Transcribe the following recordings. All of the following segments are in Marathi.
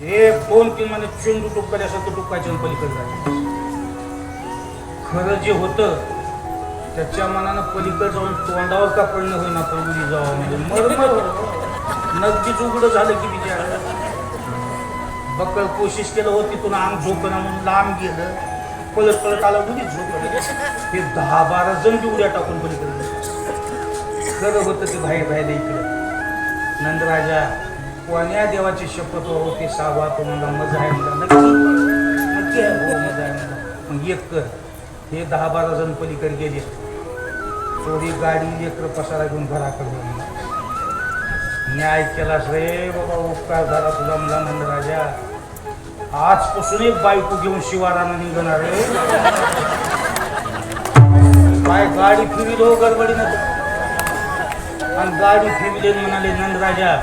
हे दोन तीन महिने चेंडू टुकले असं तो टुकायचे पलीकडे जायचे. खरं जे होतं त्याच्या मनानं पलीकडे जाऊन तोंडावर का पडणं होईना पण उडी जावं म्हणजे मरमर नगदीच उघडं झालं की विचार बक्कळ कोशिश केलं होती तिथून आम झोपणं म्हणून लांब गेलं. पलट पळत आलं उडीच झोपलं हे दहा बारा जण बी उड्या टाकून पलीकडे खरं होतं ते बाहेर राहिलं इकडं. नंदराजा कोण्या देवाची शपथ हो ते सावा तो मला मजा आहे मला नक्की नक्की आहे हो मजा आहे मला मग एक कर हे दहा बारा जण पलीकडे गेले. चोरी गाडी लेकर पसारा घेऊन घराकडे न्याय केलास रे बाबा उपकार झाला तुझा मला नंदराजा आजपासून एक बायको घेऊन शिवारानं निघणार रे काय गाडी फिरली हो गडबडीनं? आणि गाडी फिरले म्हणाले नंदराजा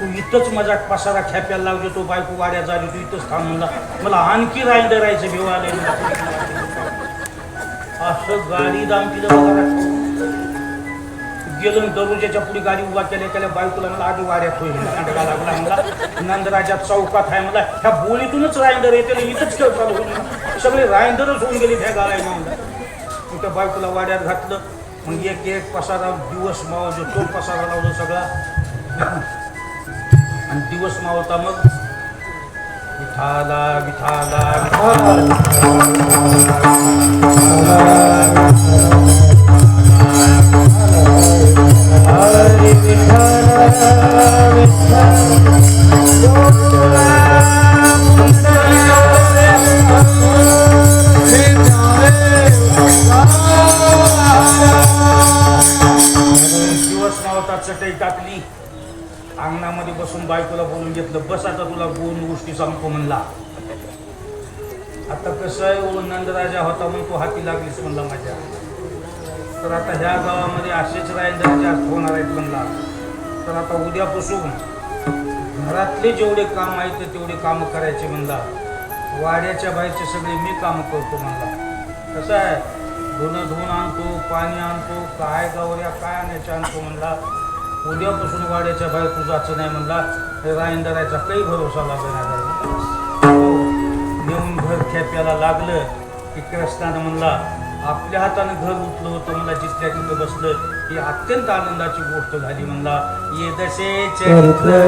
तू इथंच माझा पसारा खेप्याला लावले तो बायको वाड्या झाली तू इथंच थांब म्हणला. मला आणखी राईन धरायचं भेव असं गाडी दाम गेलो गेलं दरवाजाच्या पुढे गाडी उभा केल्या त्याला बायकोला मला आधी वाड्यात होईल अंडगा लागला मला नंदराच्या चौकात आहे. मला ह्या बोलीतूनच रायंदर येते इथंच खेळ चालू होईल सगळे रायंदरच होऊन गेले त्या गाळायला म्हणलं मग त्या बायकोला वाड्यात घातलं. मग एक एक पसारा दिवस मावतो तो पसारा लावलो सगळा. आणि दिवस मावता मग विठाला विठाला दिवस मावता चटई टाकली. अंगणामध्ये बसून बायकोला बोलून घेतलं बस आता तुला दोन गोष्टी सांगतो म्हणला. आता कसं आहे ओ नंदराजा होता म्हणून तू हाती लागलीस म्हणला माझ्या. तर आता ह्या गावामध्ये असेच रायंदर होणार आहेत म्हणला. तर आता उद्यापासून घरातले जेवढे काम आहेत तेवढे कामं करायचे म्हणला. वाड्याच्या बाहेरचे सगळे मी कामं करतो म्हणला. कसं आहे? धुणं धुवून आणतो पाणी आणतो काय गावऱ्या काय आणायचं आणतो म्हणला. उद्यापासून वाड्याच्या बाहेर तू जायचं नाही म्हणला हे रायंदराचा काही भरोसा लागणार नाही हो, नेऊन घर खेप्याला लागलं की कृष्णानं म्हणला आपल्या हातानं घर उठलं होतं मला जिथल्या तिथं बसलं ही अत्यंत आनंदाची गोष्ट झाली म्हणला. ये दशे चरित्र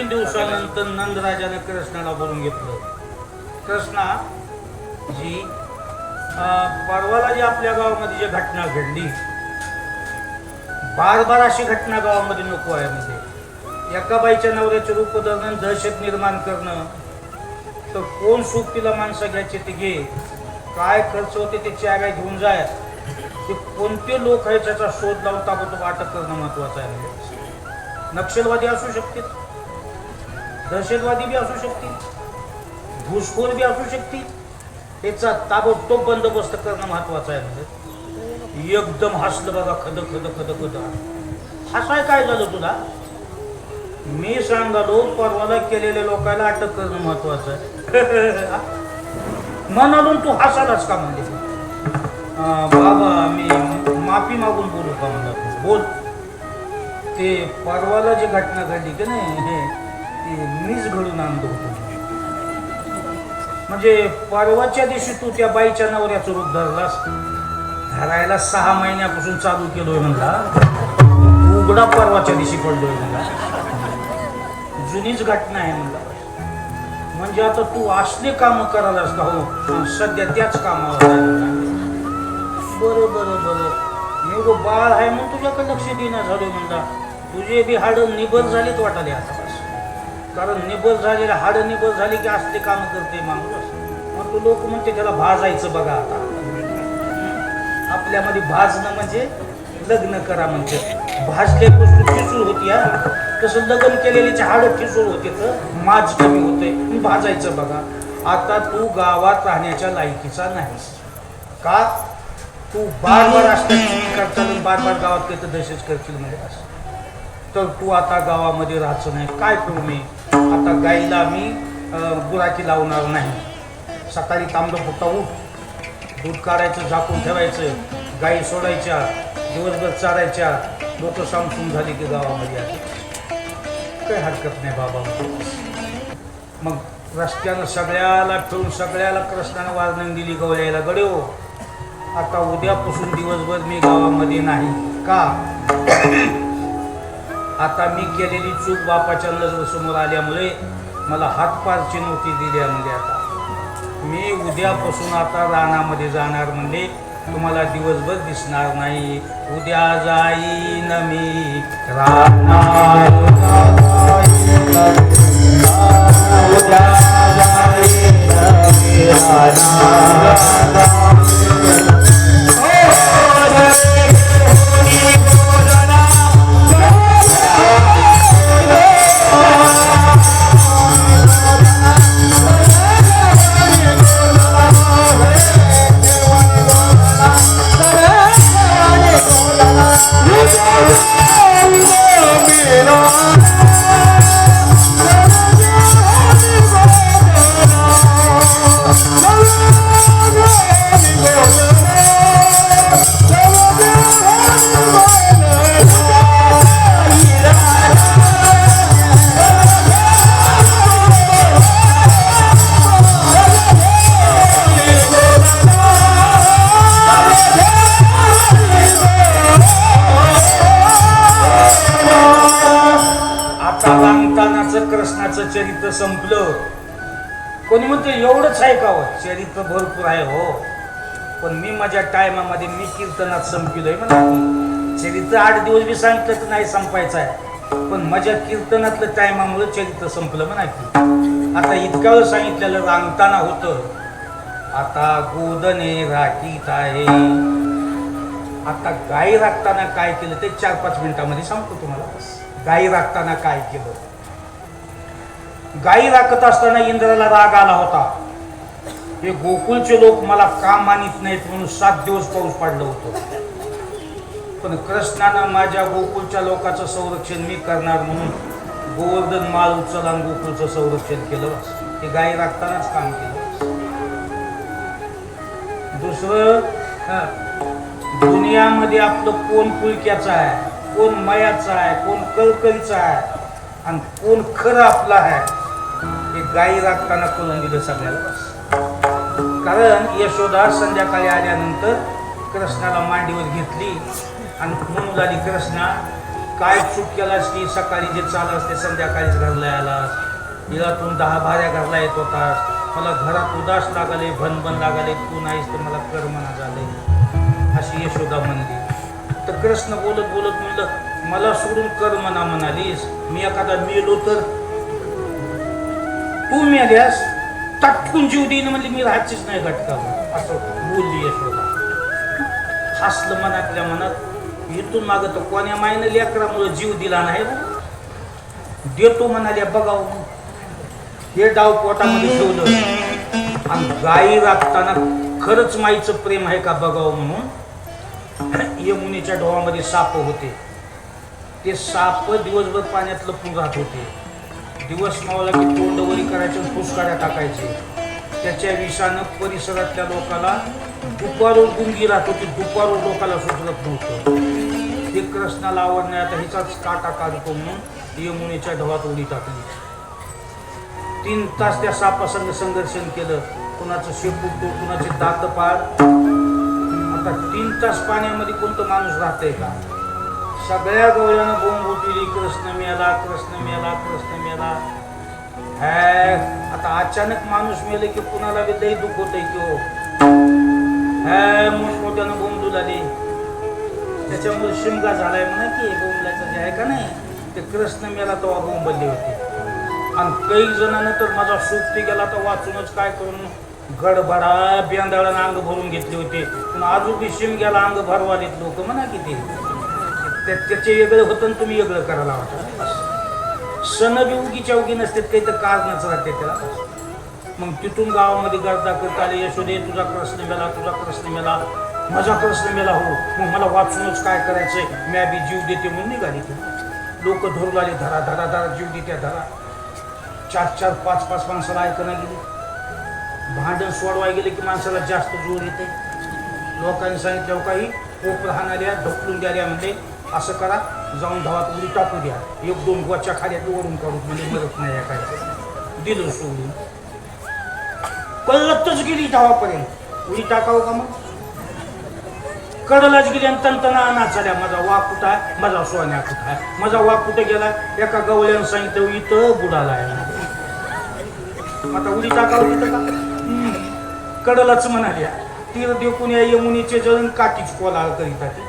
तीन दिवसानंतर नंदराजानं कृष्णाला बोलून घेतलं. कृष्णा जी परवाला जी आपल्या गावामध्ये जी घटना घडली बार बार अशी घटना गावामध्ये नको आहे म्हणजे. एका बाईच्या नवऱ्याचे रूप दरम्यान दहशत निर्माण करणं तर कोण सुख तिला माणसं घ्यायचे ते घे. काय खर्च होते ते चाव्या घेऊन जाय ते कोणते लोक आहेत त्याचा शोध लावून ताबडतोब अटक करणं महत्वाचं आहे म्हणजे. नक्षलवादी असू शकते दहशतवादी बी असू शकतील घुसखोर बी असू शकतील. त्याचा ताबडतोब बंदोबस्त करणं महत्वाचं आहे म्हणजे. एकदम हसलं बघा खद खद खद खद. हसाय काय झालं तुला? मी सांगालो परवाला केलेल्या लोकांना अटक करणं महत्वाचं आहे. म्हणालून तू हसालाच का म्हणजे? बाबा मी माफी मागून बोलू का म्हणला? तू बोल. ते परवाला जी घटना घडली की नाही हे ते मीच घडून आणलो होतो. म्हणजे परवाच्या दिवशी तू त्या बाईच्या नवऱ्याचं रूप धरलास? धरायला सहा महिन्यापासून चालू केलोय म्हणला. उघडा परवाच्या दिवशी पडलोय म्हणला. जुनीच घटना आहे म्हणला. म्हणजे आता तू असले काम करायलास का हो? सध्या त्याच कामावर बरं बरं बरं. मी गो बाळ आहे म्हणून तुझ्याकडे लक्ष देणं झालं म्हणला. तुझे बी हाडं निबर झालेत वाटाले आता. कारण निबर झालेलं हाडं निबर झाली की असले काम करते माणूस. मग तो लोक म्हणते त्याला भाजायचं बघा आता. आपल्यामध्ये भाजणं म्हणजे लग्न करा म्हणजे भाजले गोष्ट ठिसूळ होती हा. तसं लग्न केलेलीचे हाडं ठिसूळ होते तर माज कमी होते. भाजायचं बघा. आता तू गावात राहण्याच्या लायकीचा नाहीस. का? तू बार बार असतात करताना बार बार गावात काही तर दशेच करशील म्हणजे असं. तर तू आता गावामध्ये राहायचं नाही. काय करू मी? आता गाईला मी अं, लावणार नाही. सकाळी तांबडं फुटा उठ दूध काढायचं झाकून ठेवायचं गाई सोडायच्या दिवसभर चारायच्या लोक सामसूम झाली की गावामध्ये काही हरकत नाही बाबा. मग रस्त्यानं सगळ्याला फिरून सगळ्याला कृष्णानं वारणं दिली गवल्याला गड्यो. आता उद्यापासून दिवसभर मी गावामध्ये नाही. का? आता मी केलेली चूक बापाच्या नजरेसमोर आल्यामुळे मला हातपारची नोटीस म्हणजे आता. मी उद्यापासून आता रानामध्ये जाणार म्हणजे तुम्हाला दिवसभर दिसणार नाही. उद्या जाईन मी. रानात उद्या जाईन मी. कोणी म्हणते एवढंच आहे का हो? चरित्र भरपूर आहे हो. पण मी माझ्या टायमामध्ये मी कीर्तनात संपलोय म्हणा. चरित्र आठ दिवस बी सांगितलं तर नाही संपायचं आहे. पण माझ्या कीर्तनातलं टायमामुळे चरित्र संपलं म्हणा की. आता इतक्या वेळ सांगितलेलं रांगताना होतं. आता गोदने राखीत आहे. आता गाई राखताना काय केलं ते चार पाच मिनिटामध्ये सांगतो तुम्हाला. गाई राखताना काय केलं? गाई राखत असताना इंद्राला राग आला होता. हे गोकुळचे लोक मला का मानित नाहीत म्हणून सात दिवस पाऊस पडलं होतं. पण कृष्णानं माझ्या गोकुळच्या लोकांचं संरक्षण मी करणार म्हणून गोवर्धन माल उचल गोकुळचं संरक्षण केलं. हे गाई राखतानाच काम केलं. दुसरं दुनियामध्ये आपलं कोण पुलक्याचं आहे? कोण मयाचं आहे? कोण कळकळीचं आहे? आणि कोण खरं आपलं आहे? गायी गाई राखताना करून दिलं सगळ्याला. कारण यशोदा संध्याकाळी आल्यानंतर कृष्णाला मांडीवर घेतली आणि म्हणून झाली कृष्णा काय चूक केलास की सकाळी जे चालस ते संध्याकाळीच घरला आलास? हिरातून दहा भाऱ्या घरला येत होतास. मला घरात उदास लागले भनभन लागले तू नाहीस तर मला कर्मना झाले. अशी यशोदा म्हणली. तर कृष्ण बोलत बोलत म्हणलं मला सोडून कर्मना म्हणालीस? मी एखादा मेलो तर तू मेल्यास तटकून जीव देईन म्हणजे मी राहायचीच नाही घटका असं बोलली यशोदा हसलं मनातल्या मनात इथून माग तर कोण्या मायनं लेकरामुळं जीव दिला नाही हो. देतो म्हणाले बघाव हे डाव पोटामध्ये ठेवलं. आणि गायी राखताना खरंच माईचं प्रेम आहे का बघावं म्हणून? यमुनेच्या डोळामध्ये साप होते. ते साप दिवसभर पाण्यात लपून राहत होते. दिवस मावला की तोंडवरी करायचे आणि टाकायचे. त्याच्या विषानं परिसरातल्या लोकाला दुपारून गुंगी राहत होती दुपारून लोकाला सुचलत नव्हतं. ते कृष्णाला आवडण्यात हिचाच काटा काढतो म्हणून यमुनेच्या ढवात उडी टाकली. तीन तास त्या सापासंग संघर्षण केलं. कुणाचं शेपूट कुणाचे दात पार आता तीन तास पाण्यामध्ये कोणतं माणूस राहतंय का? सगळ्या गवळ्यानं बोंब उठली कृष्ण मेला कृष्ण मेला कृष्ण मेला. हॅ आता अचानक माणूस मेले की कुणाला बी लई दुःख होतंय की हो. हॅ मोठमोठ्यानं बोंब दुलाली त्याच्यामुळे शिमगा झालाय म्हणा की बोंबल्याचं जे आहे का नाही ते कृष्ण मेला तेव्हा बोंबलले होते. आणि काही जणांना तर माझा सुट्टी गेला तर वाचूनच काय करून गडबडा बेंदाळानं अंग भरून घेतले होते. पण अजून बी शिमग्याला अंग भरवालेत लोक म्हणा की ते. त्याचे वेगळं होतं आणि तुम्ही वेगळं करायला वाटत सण बी उगीच्या उगी नसतात काही तर कारणच राहते त्याला. मग तिथून गावामध्ये गर्दा करता आले यशोदे तुझा प्रश्न मेला तुझा प्रश्न मेला माझा प्रश्न मेला हो. मग मला वाचूनच काय करायचंय? म्या बी जीव देते म्हणून निघाली ती लोक धरू लागले धरा धरा धरा जीव देत्या धरा. चार चार पाच पाच माणसाला ऐकणं गेली. भांडण सोडवाय गेले की माणसाला जास्त जोर येते. लोकांनी सांगितलं काही कोप राहणाऱ्या ढकलून द्याऱ्या म्हणजे असं करा जाऊन धावात उडी टाकू द्या. एक दोन गोच्या खाल्यात वरून काढू म्हणजे मदत नाही काय. दिलं सोडून. कल्लतच गेली धावापर्यंत उडी टाकावं का मग? कडलाच गेली आणि तंतना नाचाल्या माझा वा कुठा माझा सोन्या कुठा माझा वाक कुठे गेला? एका गवळ्यानं सांगितलं इथं बुडाला आहे. आता उडी टाकावं तिथं का? कडलाच म्हणाल्या. तीर देखून या यमुनीचे जळून काठीच कोला करीत आहे.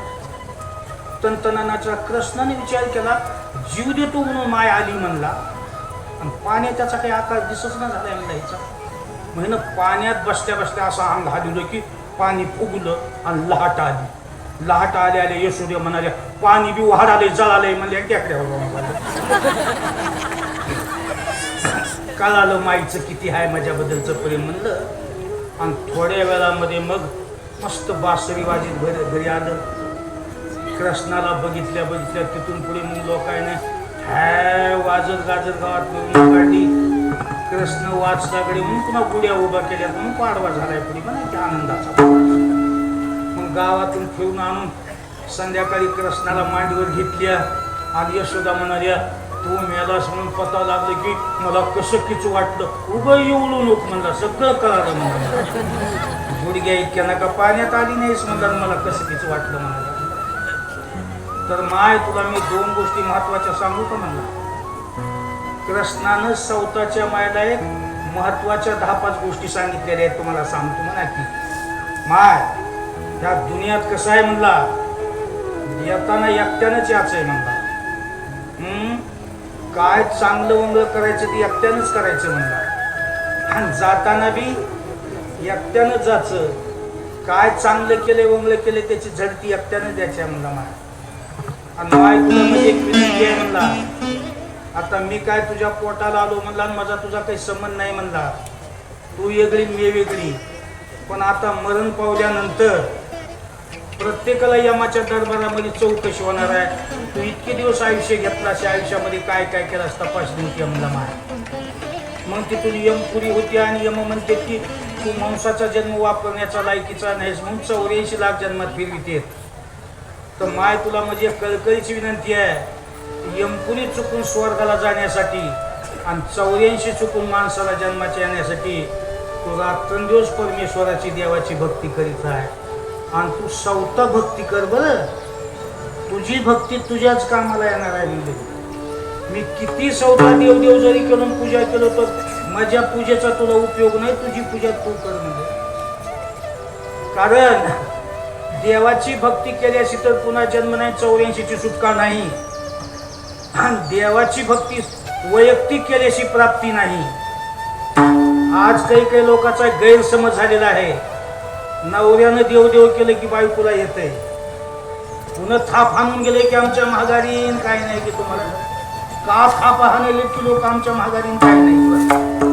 तंतनानाच्या कृष्णाने विचार केला जीव देतो म्हणून माय आली म्हणला. आणि पाण्यात त्याचा काही आकार दिसच ना झाला म्हणला हिचा पाण्यात बसल्या बसल्या असं अंग हालिलं की पाणी फुगलं आणि लहाट आली. लहाट आले आले यशोदे म्हणाले पाणी बी वाढाले जळाले म्हणले टेकड्यावर कळालं माईचं किती आहे माझ्याबद्दलचं प्रेम म्हणलं. आणि थोड्या वेळामध्ये मग मस्त बासरी वाजीत घरी घरी आलं. कृष्णाला बघितल्या बघितल्या तिथून पुढे मग लोकांना हॅ वाजत गाजत गावात काढली कृष्ण वाचल्याकडे मग पुन्हा गुड्या उभ्या केल्या मग पाडवा झालाय पुढे म्हणा त्या आनंदाचा मग गावातून फिरून आणून संध्याकाळी कृष्णाला मांडीवर घेतल्या आणि यशोदा म्हणाल्या तू मेलास म्हणून पता लागलं की मला कसं किच वाटलं? उभं येऊ नको म्हणला सगळं कळालं म्हणलं गुडघ्या इतक्या नका पाण्यात आली नाहीस म्हणलं मला कसं किच वाटलं? म्हणाला तर माय तुला मी दोन गोष्टी महत्त्वाच्या सांगू का म्हणला? कृष्णानं सौताच्या मायला एक महत्त्वाच्या दहा पाच गोष्टी सांगितलेल्या आहेत तुम्हाला सांगतो म्हणा की. माय ह्या दुनियात कसं आहे म्हणला? येताना एकट्यानंच याच आहे म्हणला. हम्म? काय चांगलं वंगळ करायचं ते एकट्यानंच करायचं म्हणला. आणि जाताना बी एकट्यानं जायचं. काय चांगलं केलंय वंगलं केलं त्याची झडती एकट्यानं द्यायची आहे म्हणला माय. आणि माय तुला म्हणजे एक विनंती आहे म्हणला. आता मी काय तुझ्या पोटाला आलो म्हणला आणि माझा तुझा काही संबंध नाही म्हणला. तू वेगळी मी वेगळी. पण आता मरण पावल्यानंतर प्रत्येकाला यमाच्या दरबारामध्ये चौकशी होणार आहे. तू इतके दिवस आयुष्य घेतला अशा आयुष्यामध्ये काय काय केलास तपासणी होती म्हणला माय. मग तिथून यमपुरी होती आणि यम म्हणते की तू मांसाचा जन्म वापरण्याचा लायकीचा नाहीस म्हणून चौऱ्याऐंशी लाख जन्मात फिरविते तर माय तुला म्हणजे एक कळकळीची विनंती आहे यमपुरी चुकून स्वर्गाला जाण्यासाठी आणि चौऱ्याऐंशी चुकून माणसाला जन्माच्या येण्यासाठी तू रात्रंदिवस परमेश्वराची देवाची भक्ती करीत आहे आणि तू सौता भक्ती कर बरं. तुझी भक्ती तुझ्याच कामाला येणार आहे म्हणजे मी किती सौदा देव देव जरी करून पूजा केलो तर माझ्या पूजेचा तुला उपयोग नाही तुझी पूजा तू कर म्हणजे कारण देवाची भक्ती केल्याशी तर पुन्हा जन्म नाही चौऱ्याऐंशीची सुटका नाही. आणि देवाची भक्ती वैयक्तिक केल्याशी प्राप्ती नाही. आज काही काही लोकांचा गैरसमज झालेला आहे. नवऱ्यानं देव देव केलं की बायकोला येते पुन्हा थाप हाणून गेले की आमच्या महागारीन काय नाही की तुम्हाला. का थाप हाणले की लोक आमच्या महागारीन काय नाही.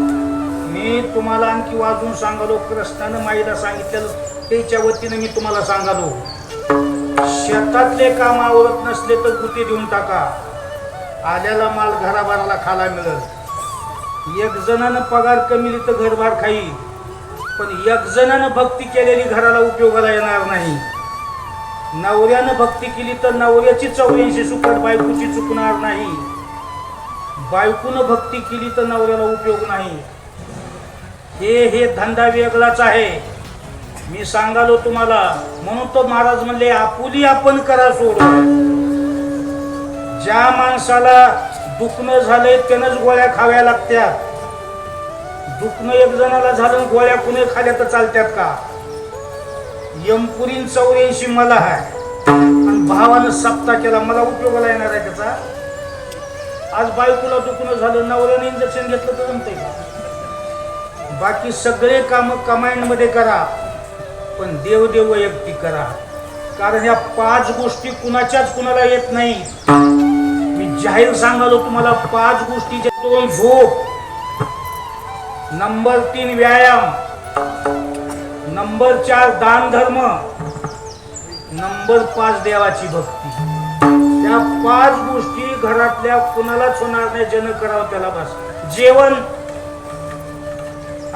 मी तुम्हाला आणखी वाजून सांगालो कृष्णानं माईला सांगितलेलं त्याच्या वतीनं मी तुम्हाला सांगालो. शेतातले काम आवरत नसले तर गुटी देऊन टाका. आल्याला माल घराबाराला खाला मिळत एक जणानं पगार कमी तर घरभार खाईल पण एक जणानं भक्ती केलेली घराला उपयोगाला येणार नाही. नवऱ्यानं भक्ती केली तर नवऱ्याची चौऱ्याऐंशी सुकट बायकोची चुकणार नाही. बायकोनं भक्ती केली तर नवऱ्याला उपयोग नाही. हे हे धंदा वेगळाच आहे. मी सांगालो तुम्हाला म्हणून तो महाराज म्हणले आपुली आपण करा सोडू ज्या माणसाला दुखणं झालंय त्यानंच गोळ्या खाव्या लागत्या. दुखणं एक जणाला झालं गोळ्या कुणी खाल्या तर चालत्यात का? यमपुरीन चौऱ्याऐंशी मला आहे आणि भावानं सप्ता केला मला उपयोगाला येणार आहे त्याचा. आज बायकोला दुखणं झालं नवऱ्याने इंजेक्शन घेतलं तर जमतंय का? बाकी सगळे काम कमांडमध्ये करा पण देव देव वैयक्तिक करा. कारण या पाच गोष्टी कुणाच्याच कुणाला येत नाही. मी जाहीर सांगालो तुम्हाला पाच गोष्टी दोन झोप. नंबर तीन व्यायाम. नंबर चार दान धर्म. नंबर पाच देवाची भक्ती. त्या पाच गोष्टी घरातल्या कुणालाच होणार नाही जन करावं त्याला बस. जेवण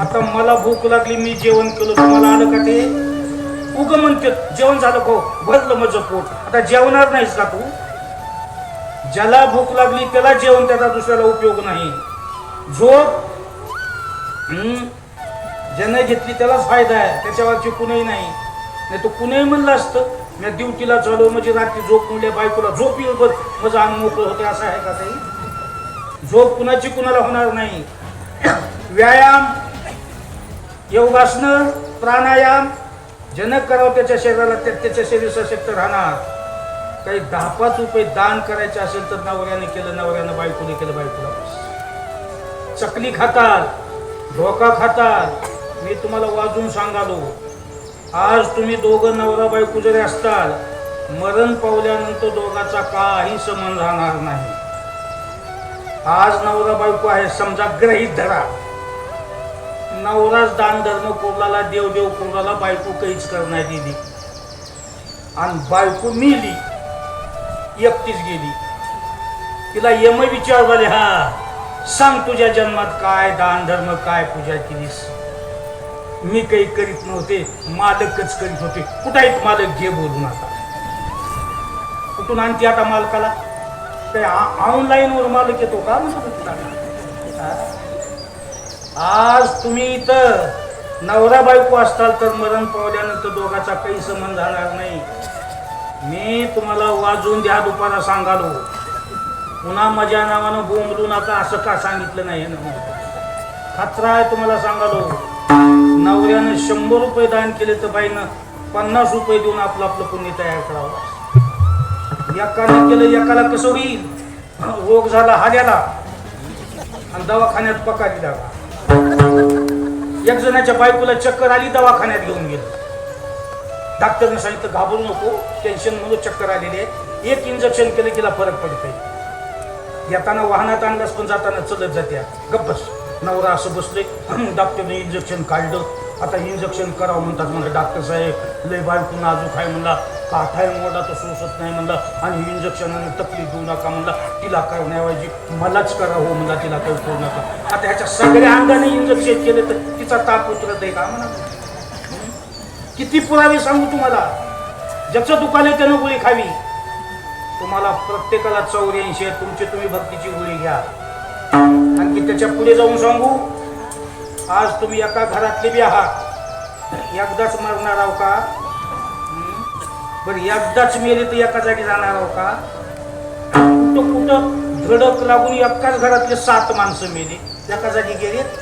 आता मला भूक लागली मी जेवण केलं तुम्हाला आलं का ते? उग म्हणते जेवण झालं को हो? भरलं माझं पोट. आता जेवणार नाहीस का तू? ज्याला भूक लागली त्याला जेवण त्याचा दुसऱ्याला उपयोग नाही. झोप? हम्म, घेतली त्यालाच फायदा आहे. त्याच्यावरची कुणीही नाही. नाही तो कुणीही म्हणलं असतं मी ड्युटीला चालू म्हणजे रात्री झोप म्हणल्या बायकोला झोप येईल बघ माझं अंग मोकळं होतं असं आहे का काही झोप कुणाची कुणाला होणार नाही. व्यायाम योगासनं प्राणायाम जनक करावं त्याच्या शरीराला त्या- त्याच्या शरीर सशक्त राहणार. काही दहा पाच रुपये दान करायचे असेल तर नवऱ्याने केलं नवऱ्यानं बायकोने केलं बायकोला चकली खातात धोका खातात. मी तुम्हाला वाजून सांगालो आज तुम्ही दोघं नवरा बायको जरी असताल मरण पावल्यानंतर दोघाचा काही संबंध राहणार नाही. आज नवरा बायको आहे समजा ग्रहित धरा. नवराच दान धर्म कोरलाला देव देव कोरलाला बायको काहीच करणार दिली. आणि बायको मिली. एकटीच गेली. तिला यम विचार झाले हा सांग तुझ्या जन्मात काय दान धर्म काय पूजा केलीस? मी काही करीत नव्हते मालकच करीत होते. कुठं मालक? घे बोलून आता. कुठून आणते आता मालकाला? ते ऑनलाईनवर मालक येतो का? म्हणतो तुला आज तुम्ही इथं नवरा बायको असताल तर मरण पावल्यानंतर दोघाचा काही संबंध राहणार नाही. मी तुम्हाला वाजवून द्या दुपारा सांगालो. पुन्हा माझ्या नावानं बोंबलू नका असं का सांगितलं नाही खतरा आहे तुम्हाला सांगालो. नवऱ्यानं शंभर रुपये दान केले तर बाईनं पन्नास रुपये देऊन आपलं आपलं पुण्य तयार करावं. एकानं केलं एकाला कसं होईल? रोग झाला हाड्याला आणि दवाखान्यात पका दिला एक जणाच्या बायकोला चक्कर आली दवाखान्यात घेऊन गेलो. डॉक्टरने सांगितलं घाबरू नको टेन्शन म्हणून चक्कर आलेली आहे. एक इंजेक्शन केलं तिला फरक पडते येताना वाहनात आणलास पण जाताना चलत जात्या. गप्पस नवरा असं बसले डॉक्टरने इंजेक्शन काढलं. आता इंजेक्शन करावं म्हणतात म्हणलं. डॉक्टर साहेब लय बायको नाजूक आहे म्हणला. काठाय मोडा तर सोसत नाही म्हणला. आणि इंजेक्शनाने तकलीफ देऊ नका म्हणला. तिला करण्याऐवजी मलाच करा हो म्हणला. तिला काही करू नका. आता ह्याच्या सगळ्या अंगाने इंजेक्शन केले तर तिचा ताप उतरत आहे का म्हणा? किती पुरावे सांगू तुम्हाला? ज्याचं दुकान आहे त्यानं गोळी खावी. तुम्हाला प्रत्येकाला चौऱ्याऐंशी आहे. तुमची तुम्ही भक्तीची गोळी घ्या. आणखी त्याच्या पुढे जाऊन सांगू. आज तुम्ही एका घरातले बी आहात. एकदाच मरणार आहो का? बरं एकदाच मेले तर एका जागी जाणार आहो का? कुठं कुठं धडक लागून एकाच घरातले सात माणसं मेली एका जागी गेलेत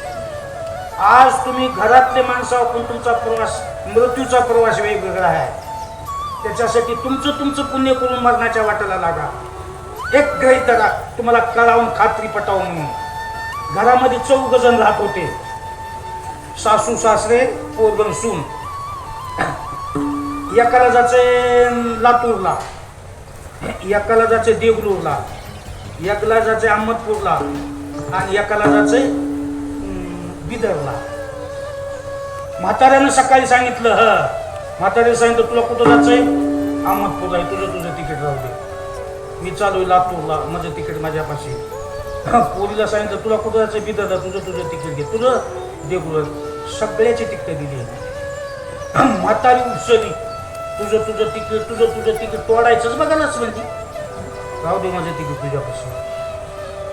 आज तुम्ही घरातले माणसं आपण तुमचा प्रवास मृत्यूचा प्रवास वेगवेगळा आहे. त्याच्यासाठी तुमचं तुमचं पुण्य करून मरणाच्या वाटेला लागा. एक ग्रही करा. तुम्हाला कळावून खात्री पटावून म्हणून घरामध्ये चौघ जण राहत होते. सासू सासरे पोरगण सून. एकाला जायचे लातूरला. एकाला कलाजाचे देगलूरला. एकाला जायचे अहमदपूरला. आणि एकाला जायचे बिदरला. म्हाताऱ्यानं सकाळी सांगितलं ह. म्हाताऱ्याने सांगितलं तुला कुठं जायचंय? अहमदपूरला आहे, तुझं तुझं तिकीट राहू दे. मी चालू आहे लातूरला. माझं तिकीट माझ्यापाशी पोरीला सांगितलं तुला कुठं जायचं बिदरला. तुझं तुझं तिकीट घे. तुझं देगलूर. सगळ्याची तिकीट दिली म्हातारी उपसली तुझं तुझं तिकीट तुझं तुझं तिकीट तोडायचंच बघायलाच म्हणजे राहू दे माझं तिकीट तुझ्यापासून.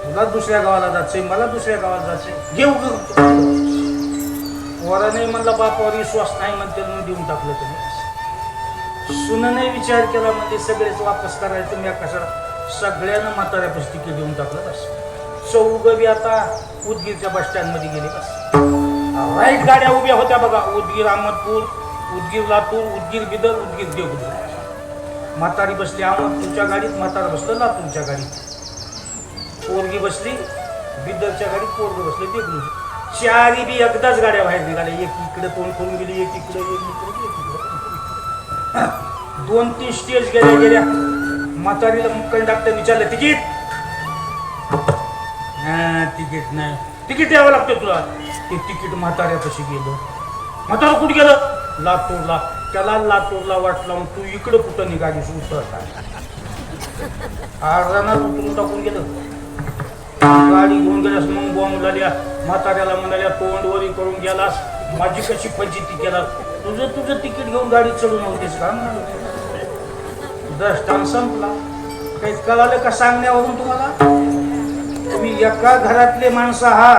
तुला दुसऱ्या गावाला जायचंय मला दुसऱ्या गावाला जायचंय. घेऊ घेऊ नाही म्हणला बापावर विश्वास नाही म्हणते म्हणून देऊन टाकलं तुम्ही सुनने विचार केला म्हणजे सगळेच वापस करायचं मी कशाला सगळ्यांना म्हाताऱ्यापासून तिकीट देऊन टाकलं बस. चौघ बी आता उदगीरच्या बस स्टँडमध्ये गेले बस. राईट गाड्या उभ्या होत्या बघा. उदगीर अहमदपूर उदगीर लातूर उदगीर बिदर उदगीर देवगड म्हातारी बसली. अहमदपूरच्या गाडीत म्हातारा बसलं लातूरच्या गाडीत? पोरगी बसली बिदरच्या गाडीत पोरगी बसली देगलूर चारी बी एकदाच गाड्या बाहेर निघाल्या. एक इकडे तोंड करून गेली एक इकडे एक इकडे एक इकडे. दोन तीन स्टेज गेल्या गेल्या. म्हातारीला कंडक्टर विचारलं तिकीट? हा, तिकीट नाही. तिकीट द्यावं लागतं तुला. ते तिकीट म्हाताऱ्यापाशी गेलं. म्हातारा कुठं गेलं? लातूरला. त्याला लातूरला वाट लावून तू इकडं कुठं निघालीस उतरता अर्धानात उतरून टाकून गेलं. गाडी घेऊन गेल्यास मग बॉम्ब झाल्या म्हाताऱ्याला म्हणाल्या तोंडवरी करून गेलास. माझी कशी फजिती केला तुझं तुझं तिकीट घेऊन गाडी चढून नव्हतीस का? दृष्टान संपला. काही कळालं का सांगण्यावरून तुम्हाला? तुम्ही एका घरातले माणसं आहात.